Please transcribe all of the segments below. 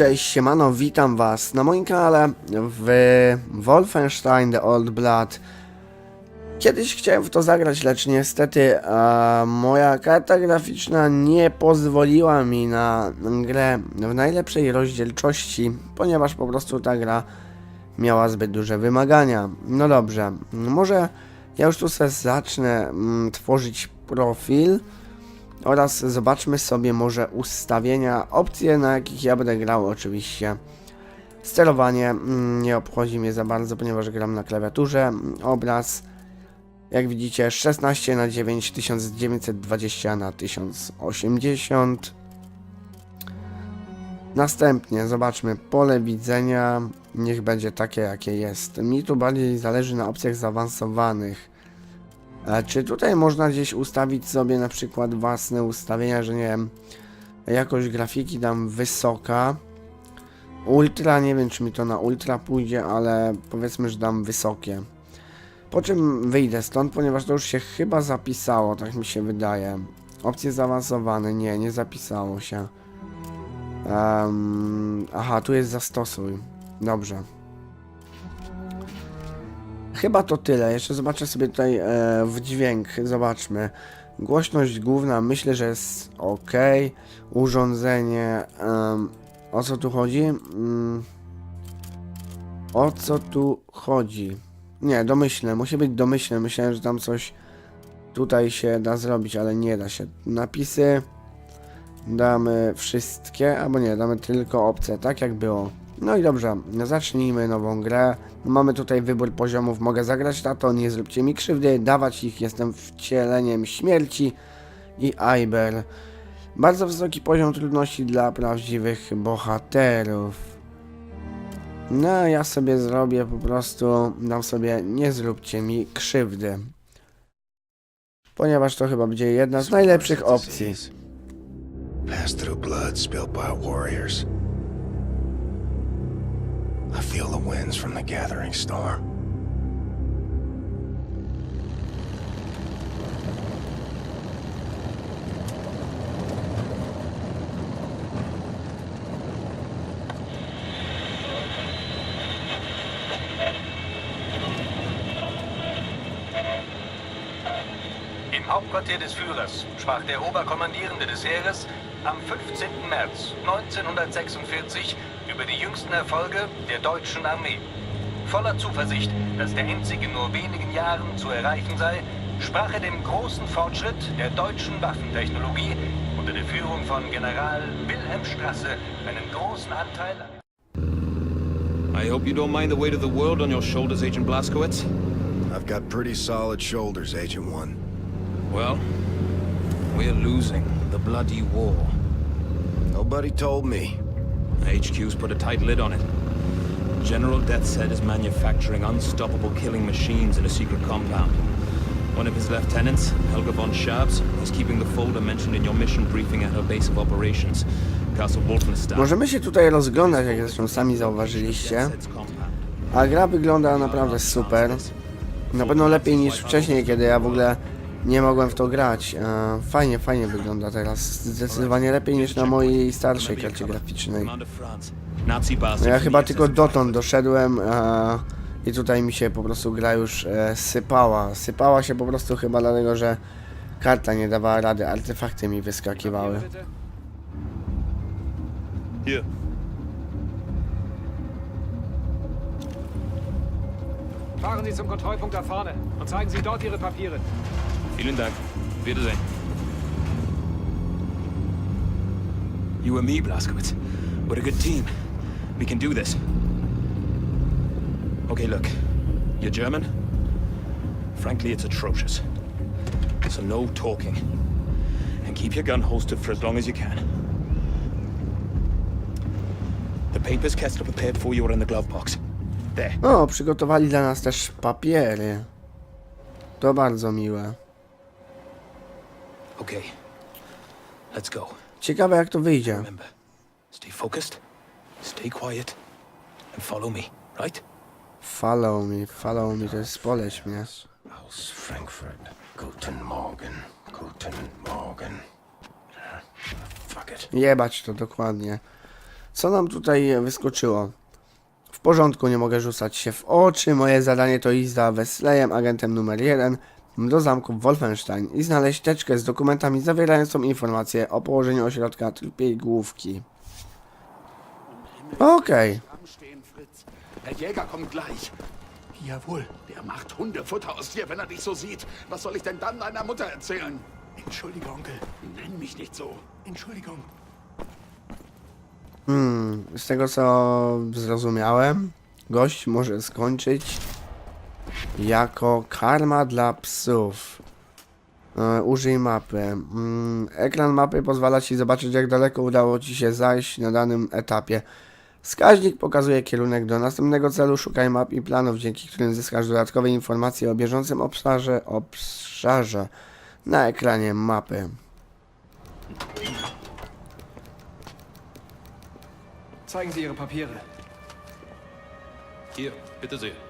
Cześć, siemano, witam was na moim kanale w Wolfenstein The Old Blood. Kiedyś chciałem w to zagrać, lecz niestety e, moja karta graficzna nie pozwoliła mi na grę w najlepszej rozdzielczości, ponieważ po prostu ta gra miała zbyt duże wymagania. No dobrze, może ja już tu sobie zacznę mm, tworzyć profil oraz zobaczmy sobie może ustawienia, opcje na jakich ja będę grał oczywiście. Sterowanie mm, nie obchodzi mnie za bardzo, ponieważ gram na klawiaturze. Obraz, jak widzicie, 16 na 9 1920 na 1080. Następnie zobaczmy pole widzenia, niech będzie takie jakie jest. Mi tu bardziej zależy na opcjach zaawansowanych. Czy tutaj można gdzieś ustawić sobie na przykład własne ustawienia, że nie wiem, jakość grafiki dam wysoka. Ultra, nie wiem czy mi to na ultra pójdzie, ale powiedzmy, że dam wysokie. Po czym wyjdę stąd, ponieważ to już się chyba zapisało, tak mi się wydaje. Opcje zaawansowane, nie, nie zapisało się. Em, aha, tu jest zastosuj. Dobrze. Chyba to tyle. Jeszcze zobaczę sobie tutaj e, w dźwięk. Zobaczmy. Głośność główna myślę, że jest ok. Urządzenie. o co tu chodzi? Mm, o co tu chodzi? Nie, domyślne. Musi być domyślne. Myślałem, że tam coś tutaj się da zrobić, ale nie da się. Napisy. Damy wszystkie, albo nie, damy tylko opcje, tak jak było. No i dobrze, zacznijmy nową grę. Mamy tutaj wybór poziomów, mogę zagrać na to, nie zróbcie mi krzywdy, dawać ich, jestem wcieleniem śmierci i Iber. Bardzo wysoki poziom trudności dla prawdziwych bohaterów. No, ja sobie zrobię po prostu, dam sobie, nie zróbcie mi krzywdy. Ponieważ to chyba będzie jedna z najlepszych opcji. Pass through blood spilled by warriors. I feel the winds from the gathering storm. Im Hauptquartier des Führers sprach der Oberkommandierende des Heeres am 15. März 1946 über die jüngsten Erfolge der deutschen Armee. Voller Zuversicht, dass der Endsieg in nur wenigen Jahren zu erreichen sei, sprach er dem großen Fortschritt der deutschen Waffentechnologie unter der Führung von General Wilhelm Strasse einen großen Anteil I hope you don't mind the weight of the world on your shoulders, Agent Blaskowitz. I've got pretty solid shoulders, Agent One. Well, we're losing the bloody war. Nobody told me. HQ's put a tight lid on it. General Death said is manufacturing unstoppable killing machines in a secret compound. One of his lieutenants, Helga von Schabs, is keeping the folder mentioned in your mission briefing at her base of operations, Castle Wolfenstein. Możemy się tutaj rozglądać, jak zresztą sami zauważyliście. A gra wygląda naprawdę super. Na pewno lepiej niż wcześniej, kiedy ja w ogóle nie mogłem w to grać. E, Fajnie, fajnie wygląda teraz. Zdecydowanie lepiej niż na mojej starszej karcie graficznej. No ja chyba tylko dotąd doszedłem e, i tutaj mi się po prostu gra już e, sypała. Sypała się po prostu chyba dlatego, że karta nie dawała rady, artefakty mi wyskakiwały. Fahren Sie zum Kontrollpunkt da vorne und zeigen Sie dort Ihre Papiere. Vielen Dank. Wiedersehen. You and me, Blaskowitz. We're a good team. We can do this. Okay, look. You're German? Frankly, it's atrocious. So no talking. And keep your gun holstered for as long as you can. The papers Kessler prepared for you are in the glove box. There. O, przygotowali dla nas też papiery. To bardzo miłe. Okay. Let's go. Ciekawe jak to wyjdzie. Remember, stay focused, stay quiet, and follow me, right? Follow me, follow me, to jest poleć mnie. Aus Frankfurt. Guten Morgen. Guten Morgen. Fuck it. Jebać to dokładnie. Co nam tutaj wyskoczyło? W porządku, nie mogę rzucać się w oczy. Moje zadanie to za Wesleyem, agentem numer 1, do zamku Wolfenstein i znaleźć teczkę z dokumentami zawierającą informacje o położeniu ośrodka trupiej główki. Okej. Gleich. Jawohl, der macht Hundefutter aus dir, wenn er dich so sieht. Was soll ich denn dann deiner Mutter erzählen? Entschuldige, Onkel. Nenn mich nicht so. Entschuldigung. Z tego co zrozumiałem, gość może skończyć jako karma dla psów. E, użyj mapy. Mm, ekran mapy pozwala ci zobaczyć jak daleko udało ci się zajść na danym etapie. Wskaźnik pokazuje kierunek do następnego celu. Szukaj map i planów, dzięki którym zyskasz dodatkowe informacje o bieżącym obszarze, obszarze na ekranie mapy. Zeigen Sie Ihre Papiere. Hier, bitte sehr.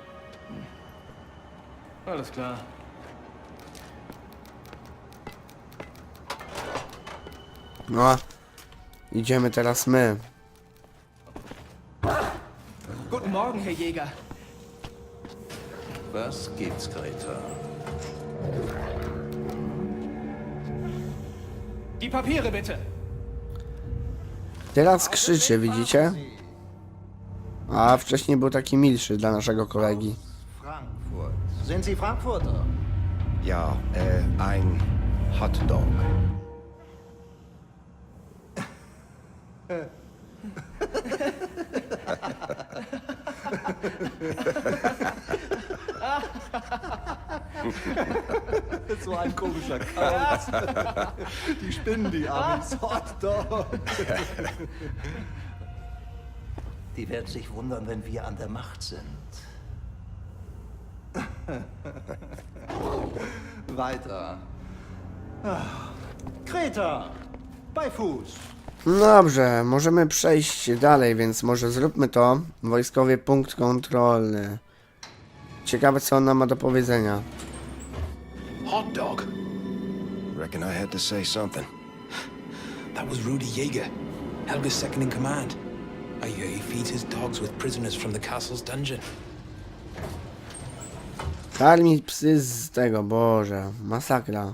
Alles klar. No, idziemy teraz my. Guten Morgen, Herr Jäger. Was gibt's, Greta? Die Papiere bitte. Teraz krzyczy, widzicie? A wcześniej był taki milszy dla naszego kolegi. Sind Sie Frankfurter? Ja, äh, ein Hotdog. So ein komischer Kauz. Die spinnen die Amis. Hotdog. Die werden sich wundern, wenn wir an der Macht sind. Weiter. Kreta. Bei Fuß. Dobrze, możemy przejść dalej, więc może zróbmy to. Wojskowy punkt kontrolny. Ciekawe co on nam ma do powiedzenia. Hot dog. Reckon I had to say something. That was Rudy Jaeger, Helga's second in command. I hear he feeds his dogs with prisoners from the castle's dungeon. Karmi psy z tego, Boże, masakra.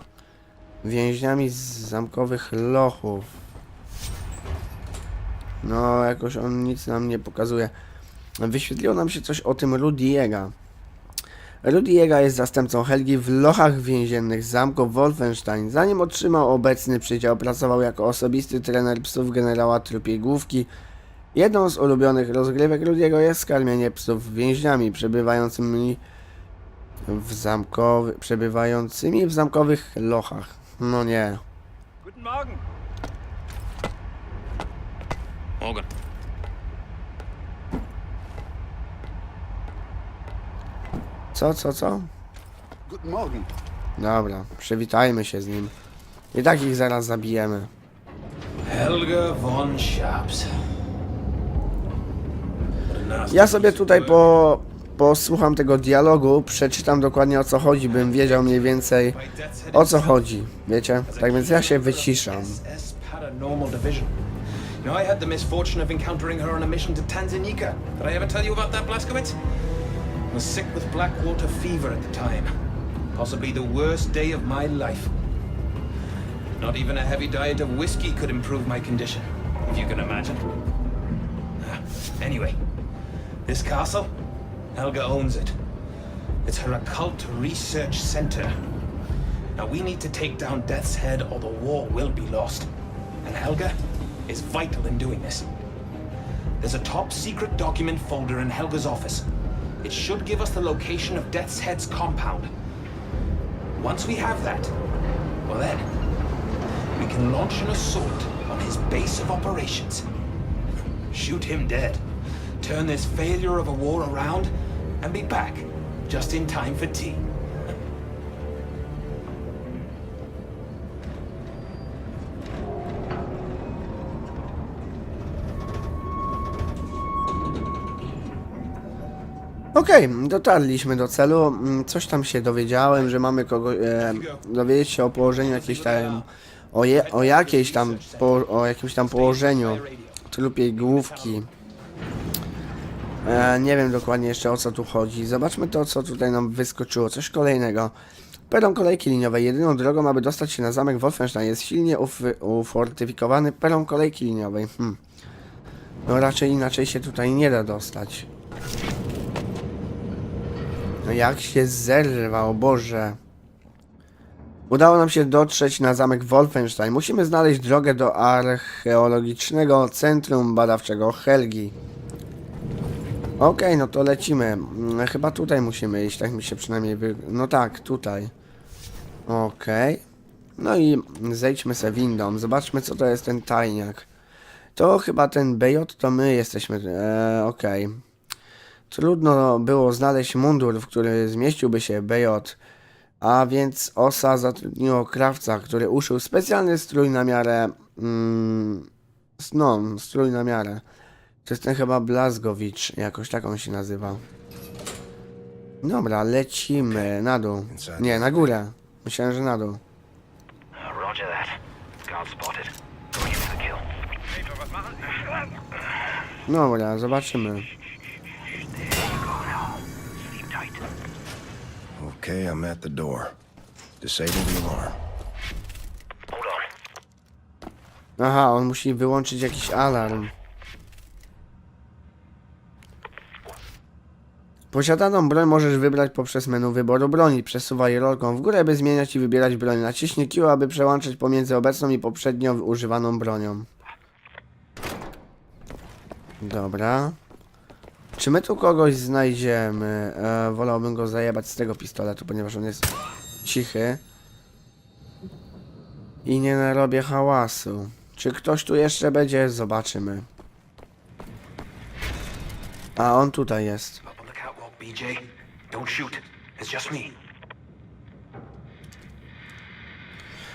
Więźniami z zamkowych lochów. No, jakoś on nic nam nie pokazuje. Wyświetliło nam się coś o tym Rudiega. Rudiega jest zastępcą Helgi w lochach więziennych zamku Wolfenstein. Zanim otrzymał obecny przydział, pracował jako osobisty trener psów generała Trupiej Główki. Jedną z ulubionych rozgrywek Rudiego jest skarmienie psów więźniami przebywającymi w zamkowy, przebywającymi w zamkowych lochach. No nie. Guten Morgen. Morgan. Co, co, co? Guten Morgen. Dobra, przywitajmy się z nim. I tak ich zaraz zabijemy. Helga von Schaps. Ja sobie tutaj po posłucham tego dialogu, przeczytam dokładnie o co chodzi, bym wiedział mniej więcej o co chodzi. Wiecie? Tak więc ja się wyciszam. Possibly the worst day of my life. Not even a heavy diet of whiskey could improve my condition, if you can imagine. Ah, Anyway, this castle, Helga owns it. It's her occult research center. Now we need to take down Death's Head or the war will be lost. And Helga is vital in doing this. There's a top secret document folder in Helga's office. It should give us the location of Death's Head's compound. Once we have that, well then, we can launch an assault on his base of operations. Shoot him dead. Turn this failure of a war around and be back just in time for tea. Okej, dotarliśmy do celu. Mm, Coś tam się dowiedziałem, że mamy kogo, e, dowiedzieć się o położeniu jakiejś tam, o, je, o jakiejś tam, po, o jakimś tam położeniu trupiej główki. E, nie wiem dokładnie jeszcze o co tu chodzi. Zobaczmy to, co tutaj nam wyskoczyło. Coś kolejnego. Peron kolejki liniowej. Jedyną drogą, aby dostać się na zamek Wolfenstein jest silnie uf- ufortyfikowany peron kolejki liniowej. Hmm. No raczej inaczej się tutaj nie da dostać. No jak się zerwał, Boże. Udało nam się dotrzeć na zamek Wolfenstein. Musimy znaleźć drogę do archeologicznego centrum badawczego Helgi. Okej, no to lecimy. Mm, Chyba tutaj musimy iść, tak mi się przynajmniej wy... No tak, tutaj. Okej. No i zejdźmy se windą. Zobaczmy, co to jest ten tajniak. To chyba ten BJ, to my jesteśmy. Eee, Okej. Trudno było znaleźć mundur, w który zmieściłby się BJ. A więc OSA zatrudniło krawca, który uszył specjalny strój na miarę. Mm, no, strój na miarę. To jest ten chyba Blazgowicz, jakoś tak on się nazywa. Dobra, lecimy na dół. Nie, na górę. Myślałem, że na dół. Roger that. Guard spotted. Going in for the kill. Dobra, zobaczymy. Okay, I'm at the door. Disable the alarm. Hold on. Aha, on musi wyłączyć jakiś alarm. Posiadaną broń możesz wybrać poprzez menu wyboru broni. Przesuwaj rolką w górę, by zmieniać i wybierać broń. Naciśnij Q, aby przełączyć pomiędzy obecną i poprzednio używaną bronią. Dobra. Czy my tu kogoś znajdziemy? E, wolałbym go zajebać z tego pistoletu, ponieważ on jest cichy. I nie narobię hałasu. Czy ktoś tu jeszcze będzie? Zobaczymy. A on tutaj jest. BJ. Don't shoot. It's just me.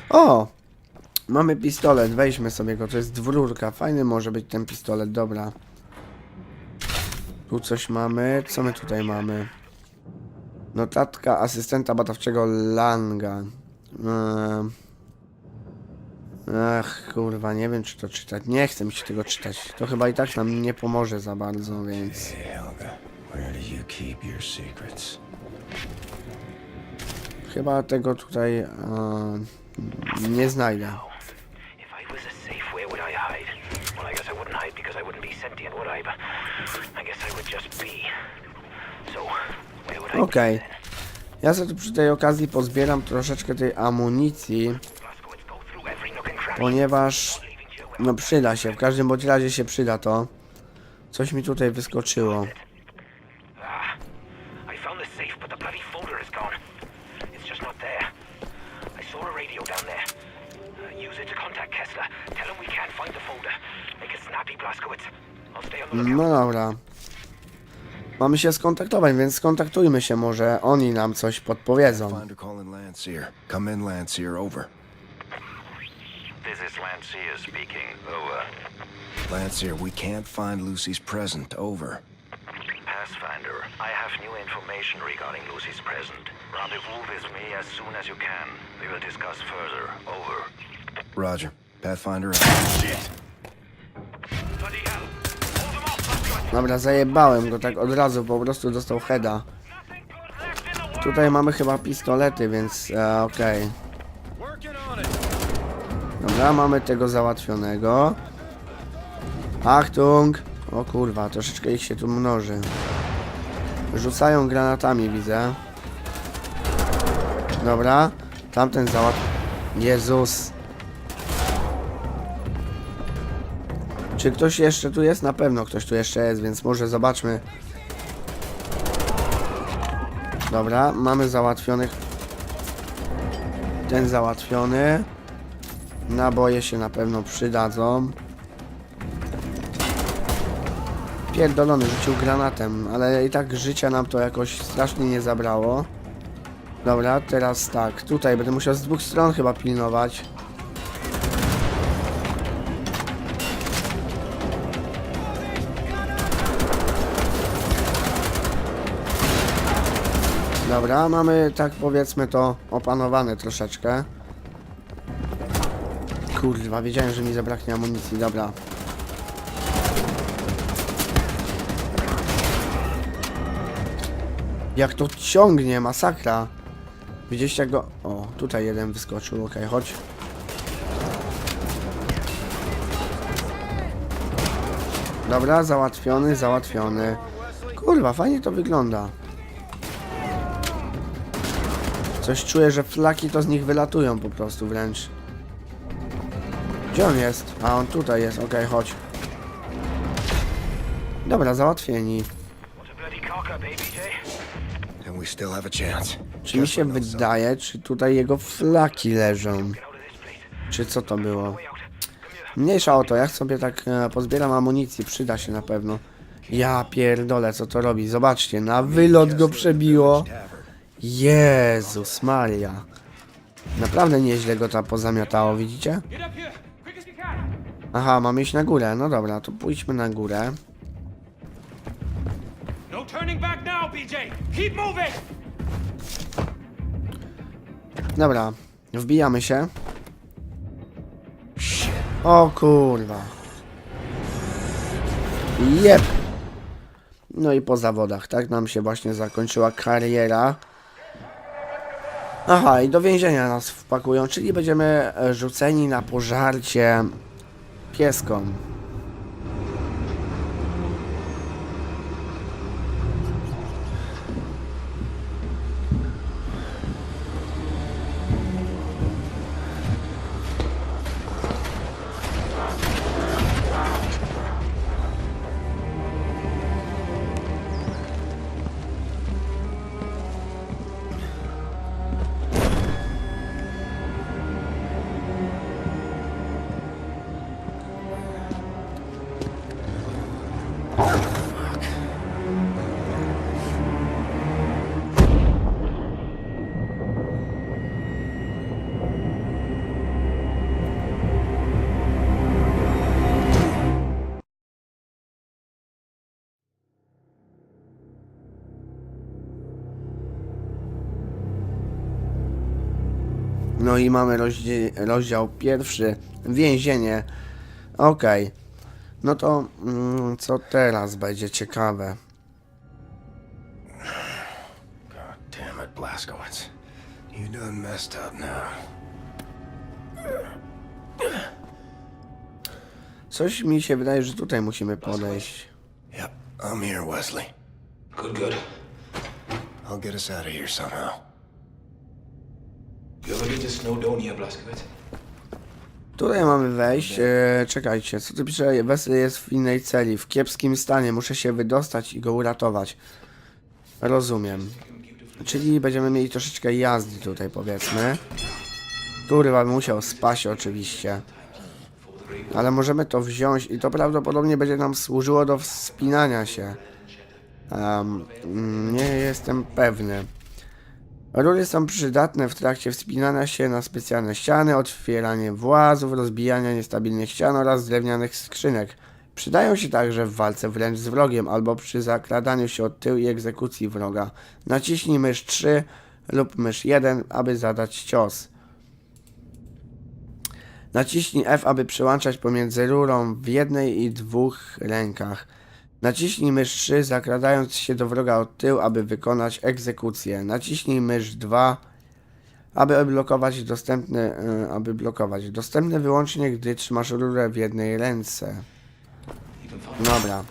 O! Mamy pistolet, weźmy sobie go. To jest dwururka. Fajny może być ten pistolet, dobra. Tu coś mamy. Co my tutaj mamy? Notatka asystenta badawczego Langa. Ehm. Ach, kurwa, nie wiem czy to czytać. Nie chcę mi się tego czytać. To chyba i tak nam nie pomoże za bardzo, więc... Helga, keep your secrets? Chyba tego tutaj e, nie znajdę. If I was a safe, where would I hide? Well, I guess I wouldn't hide because I wouldn't be sentient, would I? But I guess I would just be. So, where would I Okej. then? Ja sobie tu przy tej okazji pozbieram troszeczkę tej amunicji, ponieważ no przyda się, w każdym bądź razie się przyda to. Coś mi tutaj wyskoczyło. No dobra. Mamy się skontaktować, więc skontaktujmy się, może oni nam coś podpowiedzą. Finder calling Lancier. Come in, Lancier, over. This is Lancia speaking. Over. Lancier, we can't find Lucy's present, over. Pathfinder, I have new information regarding Lucy's present. Rendezvous with me as soon as you can. We will discuss further. Over. Roger. Pathfinder out. Bloody hell! Dobra, zajebałem go tak od razu, po prostu dostał heada. Tutaj mamy chyba pistolety, więc e, okej. Dobra, mamy tego załatwionego. Achtung! O kurwa, troszeczkę ich się tu mnoży. Rzucają granatami, widzę. Dobra, tamten załatw... Jezus! Czy ktoś jeszcze tu jest? Na pewno ktoś tu jeszcze jest, więc może zobaczmy. Dobra, mamy załatwionych. Ten załatwiony. Naboje się na pewno przydadzą. Pierdolony rzucił granatem, ale i tak życia nam to jakoś strasznie nie zabrało. Dobra, teraz tak, tutaj będę musiał z dwóch stron chyba pilnować. Dobra, mamy tak powiedzmy to opanowane troszeczkę. Kurwa, wiedziałem, że mi zabraknie amunicji, dobra. Jak to ciągnie, masakra. Widzieliście go? O, tutaj jeden wyskoczył, okej, okay, chodź. Dobra, załatwiony, załatwiony. Kurwa, fajnie to wygląda. Coś czuję, że flaki to z nich wylatują po prostu wręcz. Gdzie on jest? A, on tutaj jest, okej, chodź. Dobra, załatwieni. Czy mi się wydaje, czy tutaj jego flaki leżą? Czy co to było? Mniejsza o to, jak sobie tak e, pozbieram amunicji, przyda się na pewno. Ja pierdolę, co to robi. Zobaczcie, na wylot go przebiło. Jezus Maria. Naprawdę nieźle go tam pozamiatało, widzicie? Aha, mamy iść na górę. No dobra, to pójdźmy na górę. No! Dobra, wbijamy się. O kurwa. Jep. No i po zawodach, tak nam się właśnie zakończyła kariera. Aha, i do więzienia nas wpakują, czyli będziemy e, rzuceni na pożarcie pieskom. No i mamy rozdzie- rozdział pierwszy, więzienie. Okej. No to mm, co teraz będzie ciekawe? God damn it, Blaskowitz. You done messed up now. Coś mi się wydaje, że tutaj musimy podejść. Yep, I'm here, Wesley. Good, good. I'll get us out of here somehow. You ever been to Snowdonia, Blaskowitz? Tutaj mamy wejść. E, czekajcie, co tu pisze? Wesley jest w innej celi, w kiepskim stanie. Muszę się wydostać i go uratować. Rozumiem. Czyli będziemy mieli troszeczkę jazdy tutaj, powiedzmy. Kurwa, musiał spaść oczywiście. Ale możemy to wziąć i to prawdopodobnie będzie nam służyło do wspinania się. Mm, nie jestem pewny. Rury są przydatne w trakcie wspinania się na specjalne ściany, otwieranie włazów, rozbijania niestabilnych ścian oraz drewnianych skrzynek. Przydają się także w walce wręcz z wrogiem albo przy zakradaniu się od tyłu i egzekucji wroga. Naciśnij mysz 3 lub mysz 1, aby zadać cios. Naciśnij F, aby przełączać pomiędzy rurą w jednej i dwóch rękach. Naciśnij mysz 3, zakradając się do wroga od tyłu, aby wykonać egzekucję. Naciśnij mysz 2, aby blokować dostępny, y, aby blokować. Dostępny wyłącznie, gdy trzymasz rurę w jednej ręce. Dobra.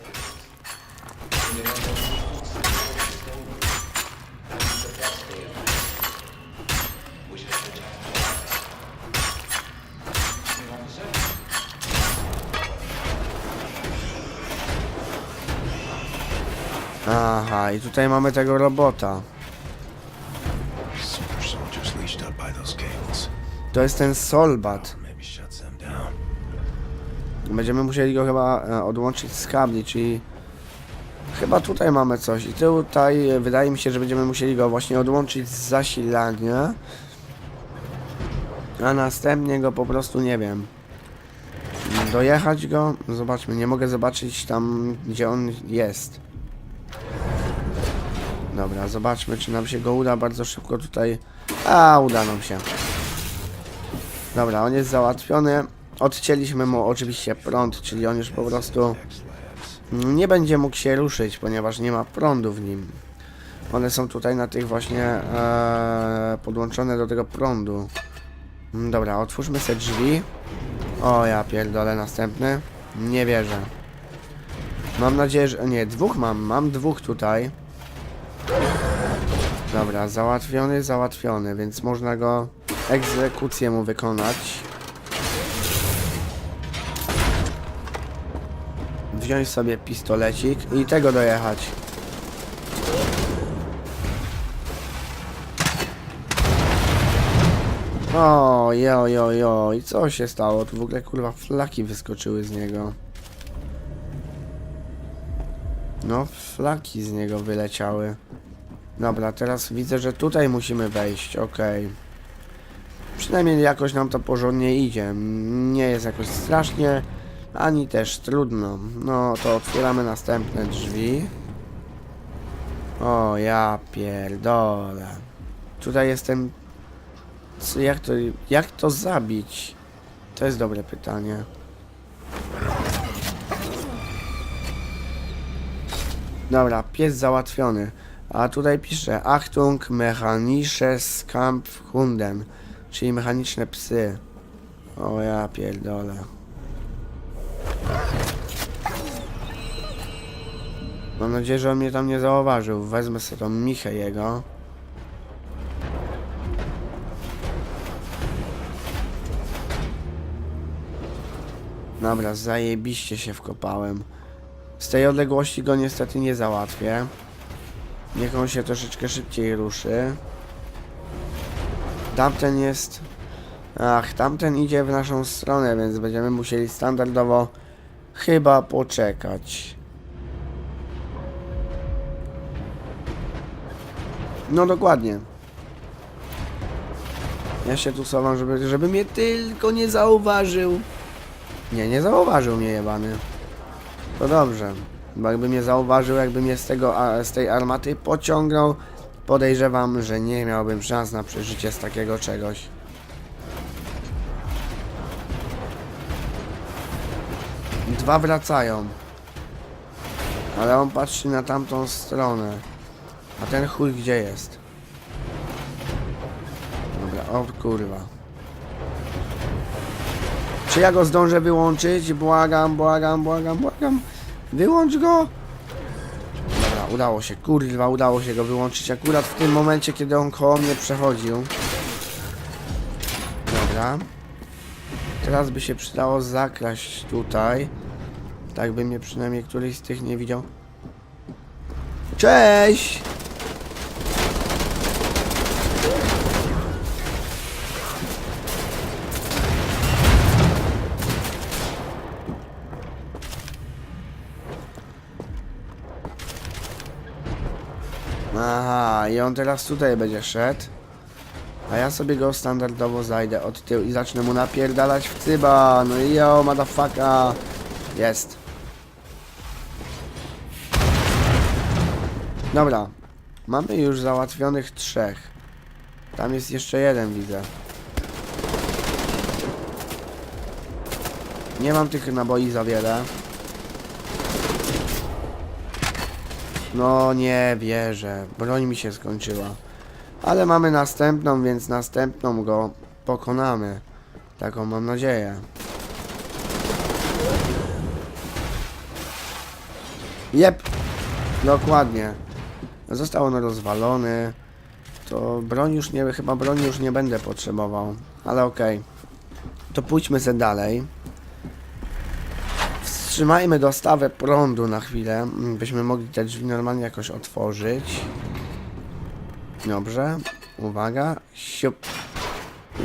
I tutaj mamy tego robota. To jest ten Solbat. Będziemy musieli go chyba e, odłączyć z kabli, czyli chyba tutaj mamy coś. I tutaj e, wydaje mi się, że będziemy musieli go właśnie odłączyć z zasilania. A następnie go po prostu nie wiem. Dojechać go. Zobaczmy, nie mogę zobaczyć tam, gdzie on jest. Dobra, zobaczmy, czy nam się go uda bardzo szybko tutaj. A, uda nam się. Dobra, on jest załatwiony. Odcięliśmy mu oczywiście prąd, czyli on już po prostu nie będzie mógł się ruszyć, ponieważ nie ma prądu w nim. One są tutaj na tych właśnie e, podłączone do tego prądu. Dobra, otwórzmy sobie drzwi. O, ja pierdolę, następny. Nie wierzę. Mam nadzieję, że... Nie, dwóch mam. Mam dwóch tutaj. Dobra, załatwiony, załatwiony, więc można go... Egzekucję mu wykonać. Wziąć sobie pistolecik i tego dojechać. O, jo, jo, jo. I co się stało? Tu w ogóle kurwa flaki wyskoczyły z niego. No, flaki z niego wyleciały. Dobra, teraz widzę, że tutaj musimy wejść, okej. Przynajmniej jakoś nam to porządnie idzie. Nie jest jakoś strasznie, ani też trudno. No, to otwieramy następne drzwi. O, ja pierdolę. Tutaj jestem jak to, jak to zabić? To jest dobre pytanie. Dobra, pies załatwiony. A tutaj pisze Achtung mechanisches Kampfhunden, czyli mechaniczne psy. O ja pierdolę. Mam nadzieję, że on mnie tam nie zauważył. Wezmę sobie tą michę jego. Dobra, zajebiście się wkopałem. Z tej odległości go niestety nie załatwię. Niech on się troszeczkę szybciej ruszy. Tamten jest... Ach, tamten idzie w naszą stronę, więc będziemy musieli standardowo chyba poczekać. No dokładnie. Ja się tu schowam, żeby, żeby mnie tylko nie zauważył. Nie, nie zauważył mnie jebany. To dobrze. Bo jakby mnie zauważył, jakby mnie z, tego, z tej armaty pociągnął, podejrzewam, że nie miałbym szans na przeżycie z takiego czegoś. Dwa wracają. Ale on patrzy na tamtą stronę. A ten chuj gdzie jest? Dobra, o kurwa. Czy ja go zdążę wyłączyć? Błagam, błagam, błagam, błagam. Wyłącz go! Dobra, udało się, kurwa, udało się go wyłączyć akurat w tym momencie, kiedy on koło mnie przechodził. Dobra. Teraz by się przydało zakraść tutaj. Tak by mnie przynajmniej któryś z tych nie widział. Cześć! Aha, i on teraz tutaj będzie szedł. A ja sobie go standardowo zajdę od tyłu i zacznę mu napierdalać w cyba. No i yo, motherfucker. Jest. Dobra. Mamy już załatwionych trzech. Tam jest jeszcze jeden, widzę. Nie mam tych naboi za wiele. No nie wierzę. Broń mi się skończyła. Ale mamy następną, więc następną go pokonamy. Taką mam nadzieję. Jep. Dokładnie. Został on rozwalony. To broń już nie, chyba broni już nie będę potrzebował. Ale okej. To pójdźmy se dalej. Wstrzymajmy dostawę prądu na chwilę, mm, byśmy mogli te drzwi normalnie jakoś otworzyć. Dobrze, uwaga, siup.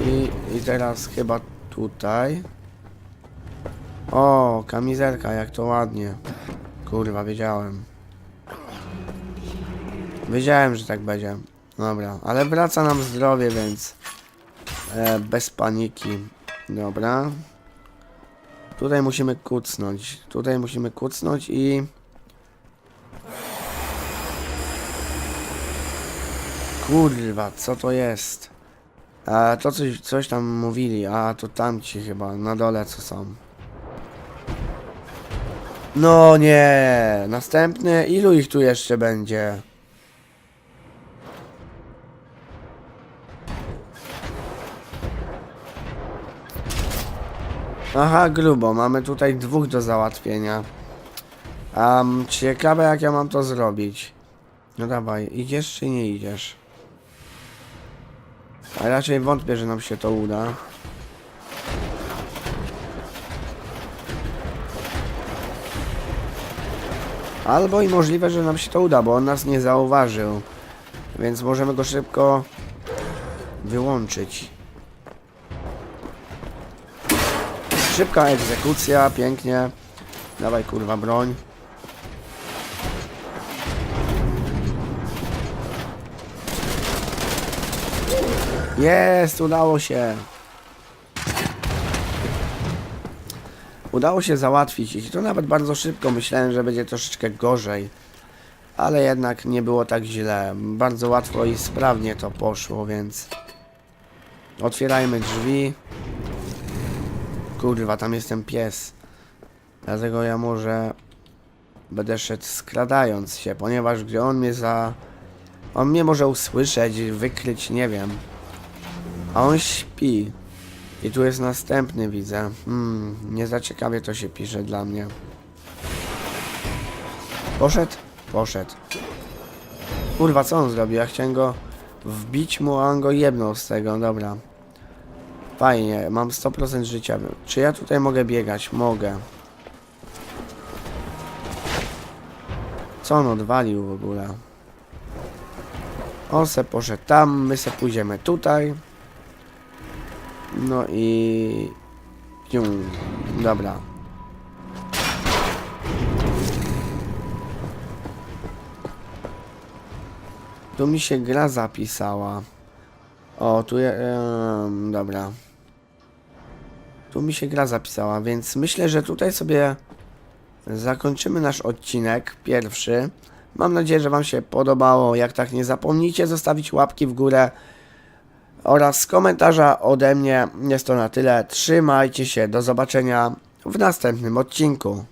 I, I teraz chyba tutaj. O, kamizelka, jak to ładnie. Kurwa, wiedziałem. Wiedziałem, że tak będzie. Dobra, ale wraca nam zdrowie, więc e, bez paniki. Dobra. Tutaj musimy kucnąć. Tutaj musimy kucnąć i... Kurwa, co to jest? A to coś, coś tam mówili, a to tamci chyba, na dole co są. No nie, następny, ilu ich tu jeszcze będzie? Aha, grubo. Mamy tutaj dwóch do załatwienia. Um, ciekawe jak ja mam to zrobić. No dawaj, idziesz czy nie idziesz? A raczej wątpię, że nam się to uda. Albo i możliwe, że nam się to uda, bo on nas nie zauważył. Więc możemy go szybko wyłączyć. Szybka egzekucja, pięknie. Dawaj kurwa broń. Jest, udało się. Udało się załatwić i to nawet bardzo szybko. Myślałem, że będzie troszeczkę gorzej. Ale jednak nie było tak źle. Bardzo łatwo i sprawnie to poszło, więc... Otwierajmy drzwi. Kurwa, tam jest ten pies. Dlatego ja może będę szedł skradając się, ponieważ gdy on mnie za... On mnie może usłyszeć, wykryć, nie wiem. A on śpi. I tu jest następny, widzę. Hmm, nie za ciekawie to się pisze dla mnie. Poszedł? Poszedł. Kurwa, co on zrobił? Ja chciałem go wbić mu, a on go jebnął z tego, dobra. Fajnie, mam 100% życia. Czy ja tutaj mogę biegać? Mogę. Co on odwalił w ogóle? On se poszedł tam, my se pójdziemy tutaj. No i... Pium. Dobra. Tu mi się gra zapisała. O, tu je... dobra. Tu mi się gra zapisała, więc myślę, że tutaj sobie zakończymy nasz odcinek pierwszy. Mam nadzieję, że Wam się podobało. Jak tak, nie zapomnijcie zostawić łapki w górę oraz komentarza ode mnie. Jest to na tyle. Trzymajcie się. Do zobaczenia w następnym odcinku.